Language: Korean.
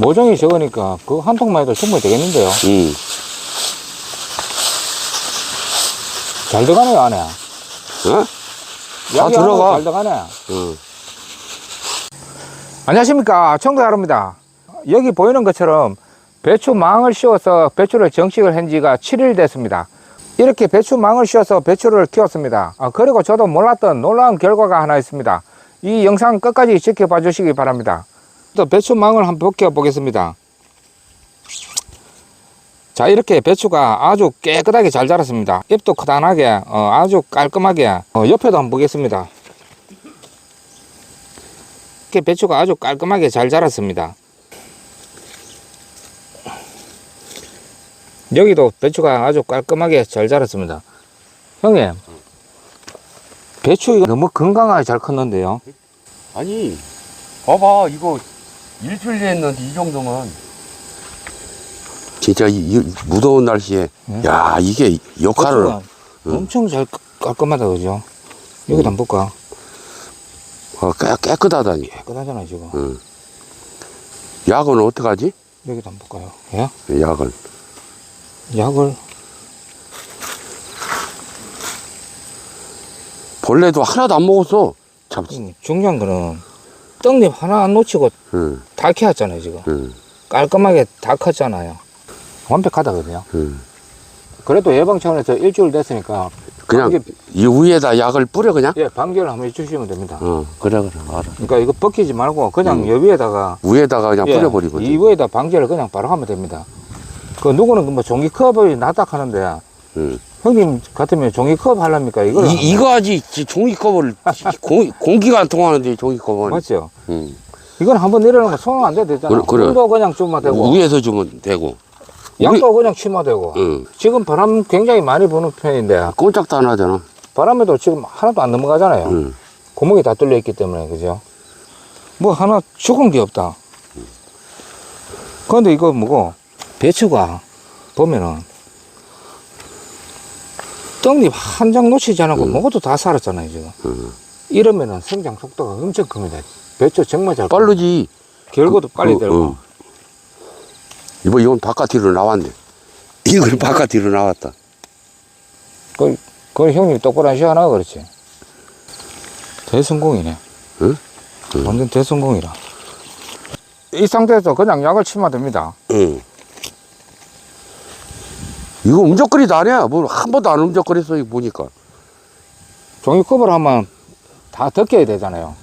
모종이 적으니까 그 한 통만 해도 충분히 되겠는데요. 응. 잘 들어가네요, 안에. 어? 약이 들어가. 잘 들어가네. 응. 안녕하십니까. 청도 하루입니다. 여기 보이는 것처럼 배추 망을 씌워서 배추를 정식을 한 지가 7일 됐습니다. 이렇게 배추 망을 씌워서 배추를 키웠습니다. 아, 그리고 저도 몰랐던 놀라운 결과가 하나 있습니다. 이 영상 끝까지 지켜봐 주시기 바랍니다. 또 배추 망을 한번 벗겨 보겠습니다. 자, 이렇게 배추가 아주 깨끗하게 잘 자랐습니다. 잎도 크단하게, 어, 아주 깔끔하게, 어, 옆에도 한번 보겠습니다. 이렇게 배추가 아주 깔끔하게 잘 자랐습니다. 여기도 배추가 아주 깔끔하게 잘 자랐습니다. 형님, 배추 너무 건강하게 잘 컸는데요. 아니, 봐봐, 이거 일주일 됐는데 이 정도면. 진짜 이, 이 무더운 날씨에, 네. 야, 이게 역할을. 배추가 엄청 잘 깔끔하다, 그죠? 여기도 한번 볼까? 어, 깨, 깨끗하다니. 깨끗하잖아, 지금. 응. 약은 어떡하지? 여기도 한번 볼까요? 예? 약은. 약을, 벌레도 하나도 안 먹었어. 참. 음, 중요한 거는 떡잎 하나 안 놓치고 응, 다 키웠잖아요, 지금. 응, 깔끔하게 다 컸잖아요. 완벽하다거든요. 응. 그래도 예방 차원에서 일주일 됐으니까 그냥 방귀- 이 위에다 약을 뿌려, 그냥? 예, 방제를 한번 해주시면 됩니다. 어, 그래, 그래, 알아. 그러니까 이거 벗기지 말고 그냥 음. 여 위에다가 위에다가 그냥 예, 뿌려버리거든. 이 위에다 방제를 그냥 바로 하면 됩니다. 그 누구는 뭐 종이컵을 낫다 하는데 응. 형님 같으면 종이컵 하랍니까? 이걸 이, 이거 하지, 지- 종이컵을, 공, 공기가 안 통하는데, 종이컵은. 맞죠? 응. 이건 한번 내려놓으면 손은 안 돼도 되잖아. 그래, 그래. 그냥 주면 되고 위에서 주면 되고. 약도 그냥 치면 되고. 응. 지금 바람 굉장히 많이 부는 편인데 꼼짝도 안 하잖아. 바람에도 지금 하나도 안 넘어가잖아요. 응. 구멍이 다 뚫려 있기 때문에 그죠? 뭐 하나 죽은 게 없다. 그런데 이거 뭐고 배추가 보면은 떡잎 한 장 놓치지 않고 음. 뭐것도 다 살았잖아요 지금. 응. 이러면은 성장 속도가 엄청 큽니다. 배추 정말 잘. 빠르지. 결과도 빨리 그, 되고. 응. 이번, 이건 바깥으로 나왔네. 이건 바깥으로 나왔다. 그, 그 형님 똑바로 안 시원하고 그렇지. 대성공이네. 응? 응. 완전 대성공이라. 이 상태에서 그냥 약을 치면 됩니다. 응. 이거 움적거리도 아니야. 뭐, 한 번도 안 움적거렸어, 이거 보니까. 종이컵을 하면 다 덮여야 되잖아요.